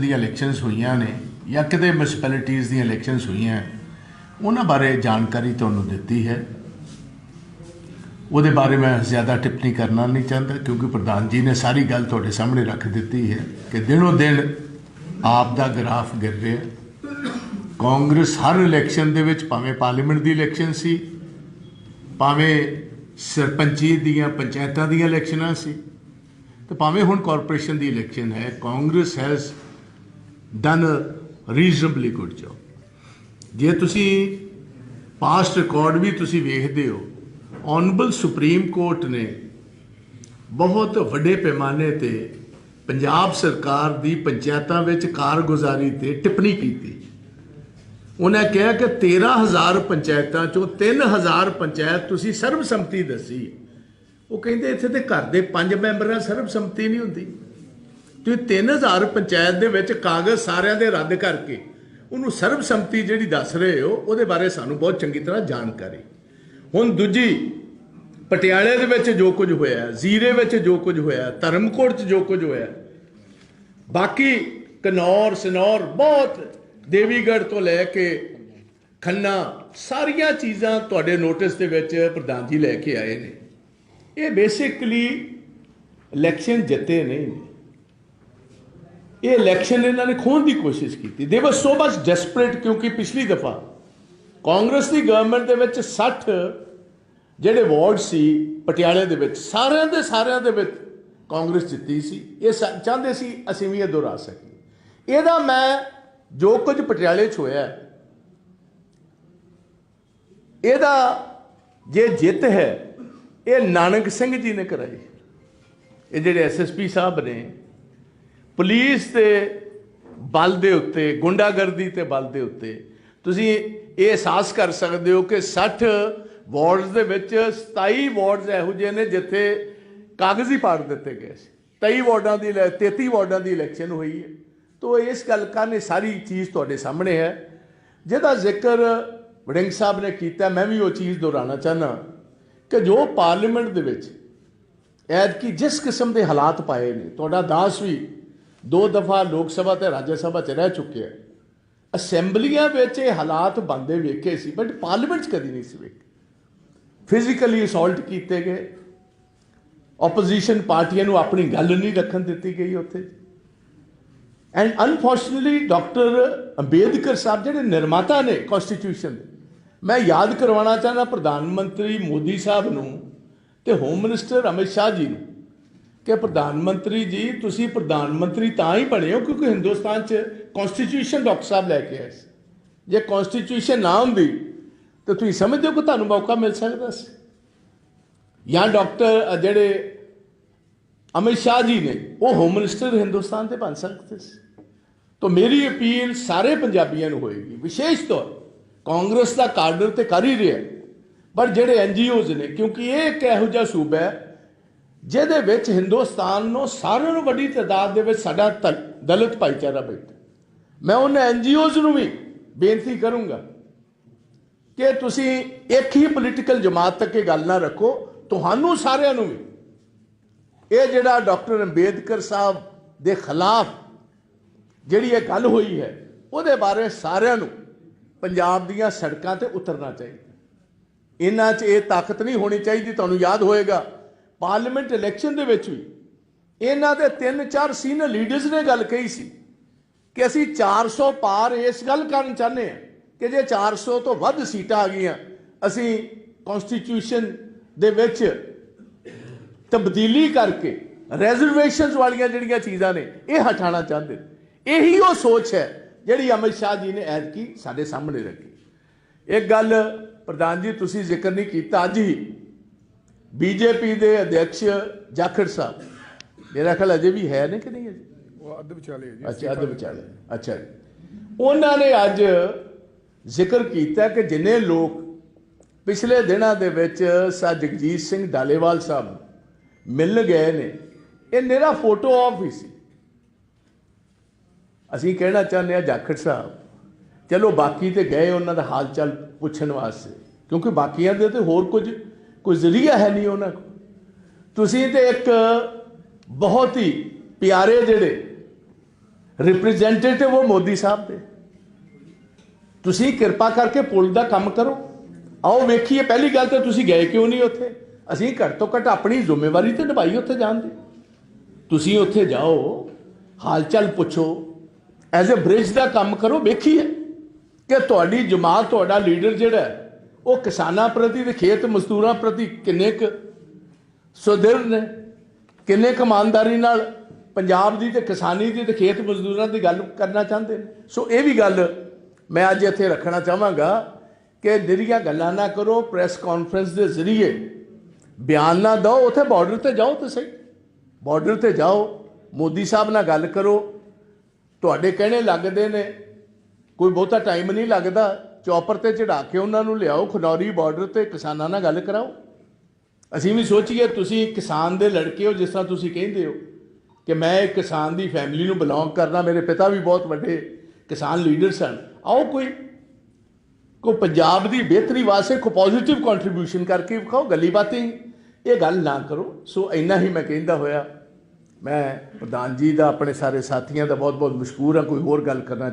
ਦੀਆਂ ਇਲੈਕਸ਼ਨਸ ਹੋਈਆਂ ਨੇ ਜਾਂ ਕਿਤੇ ਮਿਊਨਿਸਪੈਲਿਟੀਆਂ ਦੀਆਂ ਇਲੈਕਸ਼ਨਸ ਹੋਈਆਂ ਉਹਨਾਂ ਬਾਰੇ ਜਾਣਕਾਰੀ ਤੁਹਾਨੂੰ ਦਿੱਤੀ ਹੈ। ਉਹਦੇ ਬਾਰੇ ਮੈਂ ਜ਼ਿਆਦਾ ਟਿੱਪਣੀ ਕਰਨਾ ਨਹੀਂ ਚਾਹੁੰਦਾ ਕਿਉਂਕਿ ਪ੍ਰਧਾਨ ਜੀ ਨੇ ਸਾਰੀ ਗੱਲ ਤੁਹਾਡੇ ਸਾਹਮਣੇ ਰੱਖ ਦਿੱਤੀ ਹੈ ਕਿ ਦਿਨੋ ਦਿਨ ਆਪ ਦਾ ਗ੍ਰਾਫ ਗਿਰ ਰਿਹਾ ਕਾਂਗਰਸ ਹਰ ਇਲੈਕਸ਼ਨ ਦੇ ਵਿੱਚ ਭਾਵੇਂ ਪਾਰਲੀਮੈਂਟ ਦੀ ਇਲੈਕਸ਼ਨ ਸੀ, ਭਾਵੇਂ ਸਰਪੰਚੀ ਦੀਆਂ ਪੰਚਾਇਤਾਂ ਦੀਆਂ ਇਲੈਕਸ਼ਨਾਂ ਸੀ, ਤੇ ਭਾਵੇਂ ਹੁਣ ਕਾਰਪੋਰੇਸ਼ਨ ਦੀ ਇਲੈਕਸ਼ਨ ਹੈ, Congress has done reasonably good job ਜੇ ਤੁਸੀਂ ਪਾਸਟ ਰਿਕਾਰਡ ਵੀ ਤੁਸੀਂ ਵੇਖਦੇ ਹੋ ਆਨਰੇਬਲ ਸੁਪਰੀਮ ਕੋਰਟ ਨੇ ਬਹੁਤ ਵੱਡੇ ਪੈਮਾਨੇ ਤੇ ਪੰਜਾਬ ਸਰਕਾਰ ਦੀ ਪੰਚਾਇਤਾਂ ਵਿੱਚ ਕਾਰਗੁਜ਼ਾਰੀ ਤੇ ਟਿੱਪਣੀ ਕੀਤੀ। ਉਹਨੇ ਕਿਹਾ ਕਿ 13000 ਪੰਚਾਇਤਾਂ ਚੋਂ 3000 ਪੰਚਾਇਤ ਤੁਸੀਂ ਸਰਬਸੰਮਤੀ ਦੱਸੀ। ਉਹ ਕਹਿੰਦੇ ਇੱਥੇ ਤੇ ਘਰ ਦੇ ਪੰਜ ਮੈਂਬਰਾਂ ਸਰਬਸੰਮਤੀ ਨਹੀਂ ਹੁੰਦੀ। ਤੁਸੀਂ 3000 ਪੰਚਾਇਤ ਦੇ ਵਿੱਚ ਕਾਗਜ਼ ਸਾਰਿਆਂ ਦੇ ਰੱਦ ਕਰਕੇ ਉਹਨੂੰ ਸਰਬਸੰਮਤੀ ਜਿਹੜੀ ਦੱਸ ਰਹੇ ਹੋ, ਉਹਦੇ ਬਾਰੇ ਸਾਨੂੰ ਬਹੁਤ ਚੰਗੀ ਤਰ੍ਹਾਂ ਜਾਣਕਾਰੀ। ਹੁਣ ਦੂਜੀ, ਪਟਿਆਲੇ ਦੇ ਵਿੱਚ ਜੋ ਕੁਝ ਹੋਇਆ, ਜ਼ੀਰੇ ਵਿੱਚ ਜੋ ਕੁਝ ਹੋਇਆ, ਧਰਮਕੋਟ 'ਚ ਜੋ ਕੁਝ ਹੋਇਆ, ਬਾਕੀ ਕਨੌਰ, ਸਨੌਰ ਬਹੁਤ ਦੇਵੀਗੜ੍ਹ ਤੋਂ ਲੈ ਕੇ ਖੰਨਾ, ਸਾਰੀਆਂ ਚੀਜ਼ਾਂ ਤੁਹਾਡੇ ਨੋਟਿਸ ਦੇ ਵਿੱਚ ਪ੍ਰਧਾਨ ਜੀ ਲੈ ਕੇ ਆਏ ਨੇ। ਇਹ ਬੇਸਿਕਲੀ ਇਲੈਕਸ਼ਨ ਜਿੱਤੇ ਨਹੀਂ। ਇਹ ਇਲੈਕਸ਼ਨ ਇਹਨਾਂ ਨੇ ਖੋਣ ਦੀ ਕੋਸ਼ਿਸ਼ ਕੀਤੀ। ਦੇ ਵਰ ਸੋ ਮਚ ਡੈਸਪਰੇਟ ਕਿਉਂਕਿ ਪਿਛਲੀ ਦਫਾ ਕਾਂਗਰਸ ਦੀ ਗਵਰਨਮੈਂਟ ਦੇ ਵਿੱਚ 60 ਜਿਹੜੇ ਵਾਰਡ ਸੀ ਪਟਿਆਲੇ ਦੇ ਵਿੱਚ, ਸਾਰਿਆਂ ਦੇ ਸਾਰਿਆਂ ਦੇ ਵਿੱਚ ਕਾਂਗਰਸ ਜਿੱਤੀ ਸੀ। ਇਹ ਸ- ਚਾਹੁੰਦੇ ਸੀ ਅਸੀਂ ਵੀ ਇਹ ਦੁਹਰਾ ਸਕੀਏ। ਇਹਦਾ ਮੈਂ ਜੋ ਕੁਝ ਪਟਿਆਲੇ 'ਚ ਹੋਇਆ, ਇਹਦਾ ਜੇ ਜਿੱਤ ਹੈ, ਇਹ ਨਾਨਕ ਸਿੰਘ ਜੀ ਨੇ ਕਰਾਈ। ਇਹ ਜਿਹੜੇ ਐਸਐਸਪੀ ਸਾਹਿਬ ਨੇ ਪੁਲਿਸ ਤੇ ਬਲ ਦੇ ਉੱਤੇ, ਗੁੰਡਾਗਰਦੀ ਤੇ ਬਲ ਦੇ ਉੱਤੇ, ਤੁਸੀਂ ਇਹ ਅਹਿਸਾਸ ਕਰ ਸਕਦੇ ਹੋ ਕਿ 60 ਵਾਰਡਸ ਦੇ ਵਿੱਚ 27 ਵਾਰਡਸ ਇਹੋ ਜਿਹੇ ਨੇ ਜਿੱਥੇ ਕਾਗਜ਼ੀ ਪਾੜ ਦਿੱਤੇ ਗਏ ਸੀ। 23 ਵਾਰਡਾਂ ਦੀ ਇਲੈ- 33 ਵਾਰਡਾਂ ਦੀ ਇਲੈਕਸ਼ਨ ਹੋਈ ਹੈ। ਤੋ ਇਸ ਗੱਲ ਕਾਨੇ ਸਾਰੀ ਚੀਜ਼ ਤੁਹਾਡੇ ਸਾਹਮਣੇ ਹੈ। ਜਿਹਦਾ ਜ਼ਿਕਰ ਵੜਿੰਗ ਸਾਹਿਬ ਨੇ ਕੀਤਾ, ਮੈਂ ਵੀ ਉਹ ਚੀਜ਼ ਦੁਹਰਾਉਣਾ ਚਾਹਨਾ ਕਿ ਜੋ ਪਾਰਲੀਮੈਂਟ ਦੇ ਵਿੱਚ ਐਤਕੀ ਜਿਸ ਕਿਸਮ ਦੇ ਹਾਲਾਤ ਪਾਏ ਨੇ, ਤੁਹਾਡਾ ਦਾਸ ਵੀ ਦੋ ਦਫਾ ਲੋਕ ਸਭਾ ਤੇ ਰਾਜ ਸਭਾ ਚ ਰਹਿ ਚੁੱਕਿਆ ਹੈ ਅਸੈਂਬਲੀਆਂ ਵਿੱਚ ਇਹ ਹਾਲਾਤ ਬੰਦੇ ਵੇਖੇ ਸੀ ਬਟ ਪਾਰਲੀਮੈਂਟ 'ਚ ਕਦੀ ਨਹੀਂ ਸੀ ਵੇਖੇ। ਫਿਜ਼ੀਕਲੀ ਅਸੌਲਟ ਕੀਤੇ ਗਏ। ਆਪੋਜੀਸ਼ਨ ਪਾਰਟੀਆਂ ਨੂੰ ਆਪਣੀ ਗੱਲ ਨਹੀਂ ਰੱਖਣ ਦਿੱਤੀ ਗਈ ਉੱਥੇ। And unfortunately doctor Ambedkar Sahib ਜਿਹੜੇ ਨਿਰਮਾਤਾ ਨੇ ਕਨਸਟੀਟਿਊਸ਼ਨ ਦੇ, ਮੈਂ ਯਾਦ ਕਰਵਾਉਣਾ ਚਾਹੁੰਦਾ ਪ੍ਰਧਾਨ ਮੰਤਰੀ ਮੋਦੀ ਸਾਹਿਬ ਨੂੰ ਤੇ ਹੋਮ ਮਿਨਿਸਟਰ ਅਮਿਤ ਸ਼ਾਹ ਜੀ ਨੂੰ। ਕਿ ਪ੍ਰਧਾਨ ਮੰਤਰੀ ਜੀ, ਤੁਸੀਂ ਪ੍ਰਧਾਨ ਮੰਤਰੀ ਤਾਂ ਹੀ ਬਣੇ ਹੋ ਕਿਉਂਕਿ ਹਿੰਦੁਸਤਾਨ 'ਚ ਕਨਸਟੀਟਿਊਸ਼ਨ ਡਾਕਟਰ ਸਾਹਿਬ ਲੈ ਕੇ ਆਏ ਸੀ। ਜੇ ਕਨਸਟੀਟਿਊਸ਼ਨ ਨਾ ਹੁੰਦੀ, ਤਾਂ ਤੁਸੀਂ ਸਮਝਦੇ ਹੋ ਕਿ ਤੁਹਾਨੂੰ ਮੌਕਾ ਮਿਲ ਸਕਦਾ ਸੀ। ਜਾਂ ਡਾਕਟਰ ਜਿਹੜੇ ਅਮਿਤ ਸ਼ਾਹ ਜੀ ਨੇ, ਉਹ ਹੋਮ ਮਿਨਿਸਟਰ ਹਿੰਦੁਸਤਾਨ ਦੇ ਬਣ ਸਕਦੇ ਸੀ। ਤਾਂ ਮੇਰੀ ਅਪੀਲ ਸਾਰੇ ਪੰਜਾਬੀਆਂ ਨੂੰ ਹੋਏਗੀ, ਵਿਸ਼ੇਸ਼ ਤੌਰ ਕਾਂਗਰਸ ਦਾ ਕਾਡਰ ਤੇ ਕਰ ਹੀ ਰਿਹਾ। ਪਰ ਜਿਹੜੇ ਐਨਜੀਓਜ਼ ਨੇ, ਕਿਉਂਕਿ ਇਹ ਇੱਕ ਇਹੋ ਜਿਹਾ ਸੂਬਾ ਹੈ ਜਿਹਦੇ ਵਿੱਚ ਹਿੰਦੁਸਤਾਨ ਨੂੰ ਸਾਰਿਆਂ ਨੂੰ ਵੱਡੀ ਤਾਦਾਦ ਦੇ ਵਿੱਚ ਸਾਡਾ ਤ- ਦਲਿਤ ਭਾਈਚਾਰਾ ਬੈਠਾ। ਮੈਂ ਉਹਨਾਂ ਐਨਜੀਓਜ਼ ਨੂੰ ਵੀ ਬੇਨਤੀ ਕਰੂੰਗਾ ਕਿ ਤੁਸੀਂ ਇੱਕ ਹੀ ਪੋਲੀਟੀਕਲ ਜਮਾਤ ਤੱਕ ਇਹ ਗੱਲ ਨਾ ਰੱਖੋ, ਤੁਹਾਨੂੰ ਸਾਰਿਆਂ ਨੂੰ ਵੀ। ਇਹ ਜਿਹੜਾ ਡਾਕਟਰ ਅੰਬੇਦਕਰ ਸਾਹਿਬ ਦੇ ਖਿਲਾਫ ਜਿਹੜੀ ਇਹ ਗੱਲ ਹੋਈ ਹੈ, ਉਹਦੇ ਬਾਰੇ ਸਾਰਿਆਂ ਨੂੰ ਪੰਜਾਬ ਦੀਆਂ ਸੜਕਾਂ ਤੇ ਉਤਰਨਾ ਚਾਹੀਦਾ। ਇਹਨਾਂ 'ਚ ਇਹ ਤਾਕਤ ਨਹੀਂ ਹੋਣੀ ਚਾਹੀਦੀ, ਤੁਹਾਨੂੰ ਯਾਦ ਹੋਏਗਾ। ਪਾਰਲੀਮੈਂਟ ਇਲੈਕਸ਼ਨ ਦੇ ਵਿੱਚ ਵੀ ਇਹਨਾਂ ਦੇ ਤਿੰਨ ਚਾਰ ਸੀਨੀਅਰ ਲੀਡਰਸ ਨੇ ਗੱਲ ਕਹੀ ਸੀ ਕਿ ਅਸੀਂ 400 ਪਾਰ ਇਸ ਗੱਲ ਕਰਨ ਚਾਹੁੰਦੇ ਹਾਂ ਕਿ ਜੇ 400 ਤੋਂ ਵੱਧ ਸੀਟਾਂ ਆ ਗਈਆਂ, ਅਸੀਂ ਕਨਸਟੀਟਿਊਸ਼ਨ ਦੇ ਵਿੱਚ ਤਬਦੀਲੀ ਕਰਕੇ ਰੈਜ਼ਰਵੇਸ਼ਨਸ ਵਾਲੀਆਂ ਜਿਹੜੀਆਂ ਚੀਜ਼ਾਂ ਨੇ ਇਹ ਹਟਾਉਣਾ ਚਾਹੁੰਦੇ ਇਹੀ ਉਹ ਸੋਚ ਹੈ ਜਿਹੜੀ ਅਮਿਤ ਸ਼ਾਹ ਜੀ ਨੇ ਐਤਕੀ ਸਾਡੇ ਸਾਹਮਣੇ ਰੱਖੀ। ਇੱਕ ਗੱਲ ਪ੍ਰਧਾਨ ਜੀ, ਤੁਸੀਂ ਜ਼ਿਕਰ ਨਹੀਂ ਕੀਤਾ, ਅੱਜ ਹੀ ਬੀਜੇਪੀ ਦੇ ਅਧਿਕਸ਼ ਜਾਖੜ ਸਾਹਿਬ। ਮੇਰਾ ਖਿਆਲ ਅਜੇ ਵੀ ਹੈ ਨੇ ਕਿ ਨਹੀਂ ਅਜੇ? ਉਹ ਅੱਧ ਵਿਚਾਲੇ ਹੈ ਜੀ ਅੱਛਾ ਅੱਧ ਵਿਚਾਲੇ। ਅੱਛਾ ਜੀ। ਉਹਨਾਂ ਨੇ ਅੱਜ ਜ਼ਿਕਰ ਕੀਤਾ ਕਿ ਜਿੰਨੇ ਲੋਕ ਪਿਛਲੇ ਦਿਨਾਂ ਦੇ ਵਿੱਚ ਸਾ ਜਗਜੀਤ ਸਿੰਘ ਡਾਲੇਵਾਲ ਸਾਹਿਬ ਮਿਲ ਗਏ ਨੇ ਇਹ ਮੇਰਾ ਫੋਟੋ ਆਫ ਹੀ ਸੀ। ਅਸੀਂ ਕਹਿਣਾ ਚਾਹੁੰਦੇ ਆ ਜਾਖੜ ਸਾਹਿਬ ਚਲੋ ਬਾਕੀ ਤੇ ਗਏ ਉਹਨਾਂ ਦਾ ਹਾਲ ਚਾਲ ਪੁੱਛਣ ਵਾਸਤੇ ਕਿਉਂਕਿ ਬਾਕੀਆਂ ਦੇ ਤੇ ਹੋਰ ਕੁਝ ਕੋਈ ਜ਼ਰੀਆ ਹੈ ਨਹੀਂ ਉਹਨਾਂ ਕੋਲ। ਤੁਸੀਂ ਤੇ ਇੱਕ ਬਹੁਤ ਹੀ ਪਿਆਰੇ ਜਿਹੜੇ ਰਿਪਰੈਜ਼ੈਂਟੇਟਿਵ ਉਹ ਮੋਦੀ ਸਾਹਿਬ ਦੇ। ਤੁਸੀਂ ਕਿਰਪਾ ਕਰਕੇ ਪੁਲ ਦਾ ਕੰਮ ਕਰੋ। ਆਓ ਵੇਖੀਏ, ਪਹਿਲੀ ਗੱਲ ਤਾਂ ਤੁਸੀਂ ਗਏ ਕਿਉਂ ਨਹੀਂ ਉੱਥੇ? ਅਸੀਂ ਘੱਟ ਤੋਂ ਘੱਟ ਆਪਣੀ ਜ਼ਿੰਮੇਵਾਰੀ ਤੇ ਨਿਭਾਈ ਉੱਥੇ ਜਾਣ ਦੀ। ਤੁਸੀਂ ਉੱਥੇ ਜਾਓ ਹਾਲ ਚਾਲ ਪੁੱਛੋ। ਐਜ਼ ਅ ਬ੍ਰਿਜ ਦਾ ਕੰਮ ਕਰੋ, ਵੇਖੀਏ ਕਿ ਤੁਹਾਡੀ ਜਮਾਤ, ਤੁਹਾਡਾ ਲੀਡਰ ਜਿਹੜਾ ਉਹ ਕਿਸਾਨਾਂ ਪ੍ਰਤੀ ਤੇ ਖੇਤ ਮਜ਼ਦੂਰਾਂ ਪ੍ਰਤੀ ਕਿੰਨੇ ਕੁ ਸੁਦ੍ਰਿੜ ਨੇ? ਕਿੰਨੇ ਕੁ ਇਮਾਨਦਾਰੀ ਨਾਲ ਪੰਜਾਬ ਦੀ ਤੇ ਕਿਸਾਨੀ ਦੀ ਤੇ ਖੇਤ ਮਜ਼ਦੂਰਾਂ ਦੀ ਗੱਲ ਕਰਨਾ ਚਾਹੁੰਦੇ ਨੇ? ਸੋ ਇਹ ਵੀ ਗੱਲ ਮੈਂ ਅੱਜ ਇੱਥੇ ਰੱਖਣਾ ਚਾਹਾਂਗਾ ਕਿ ਜਿਹੜੀਆਂ ਗੱਲਾਂ ਨਾ ਕਰੋ ਪ੍ਰੈਸ ਕਾਨਫਰੰਸ ਦੇ ਜ਼ਰੀਏ ਬਿਆਨ ਨਾ ਦਿਓ, ਉੱਥੇ ਬਾਰਡਰ ਤੇ ਜਾਓ ਤੇ ਸਹੀ। ਬਾਰਡਰ ਤੇ ਜਾਓ, ਮੋਦੀ ਸਾਹਿਬ ਨਾਲ ਗੱਲ ਕਰੋ। ਤੁਹਾਡੇ ਕਹਿਣੇ ਲੱਗਦੇ ਨੇ, ਕੋਈ ਬਹੁਤਾ ਟਾਈਮ ਨਹੀਂ ਲੱਗਦਾ। ਚੌਪਰ ਤੇ ਚੜਾ ਕੇ ਉਹਨਾਂ ਨੂੰ ਲਿਆਓ, ਖਨੌਰੀ ਬਾਰਡਰ ਤੇ ਕਿਸਾਨਾਂ ਨਾਲ ਗੱਲ ਕਰਾਓ। ਅਸੀਂ ਵੀ ਸੋਚੀਏ, ਤੁਸੀਂ ਕਿਸਾਨ ਦੇ ਲੜਕੇ ਹੋ, ਜਿਸ ਤਰ੍ਹਾਂ ਤੁਸੀਂ ਕਹਿੰਦੇ ਹੋ ਕਿ ਮੈਂ ਇੱਕ ਕਿਸਾਨ ਦੀ ਫੈਮਿਲੀ ਨੂੰ ਬਿਲੋਂਗ ਕਰਦਾ ਮੇਰੇ ਪਿਤਾ ਵੀ ਬਹੁਤ ਵੱਡੇ ਕਿਸਾਨ ਲੀਡਰ ਸਨ ਆਓ ਕੋਈ ਕੋ ਪੰਜਾਬ ਦੀ ਬਿਹਤਰੀ ਵਾਸਤੇ ਕੋ ਪੋਜ਼ਿਟਿਵ ਕੰਟਰੀਬਿਊਸ਼ਨ ਕਰਕੇ ਵਿਖਾਓ, ਗੱਲੀ ਬਾतें ਇਹ ਗੱਲ ਨਾ ਕਰੋ। ਸੋ ਇੰਨਾ ਹੀ ਮੈਂ ਕਹਿੰਦਾ ਹੋਇਆ। ਮੈਂ ਪ੍ਰਧਾਨ ਜੀ ਦਾ, ਆਪਣੇ ਸਾਰੇ ਸਾਥੀਆਂ ਦਾ ਬਹੁਤ ਬਹੁਤ ਮਸ਼ਕੂਰ ਹਾਂ, ਕੋਈ ਹੋਰ ਗੱਲ ਕਰਨਾ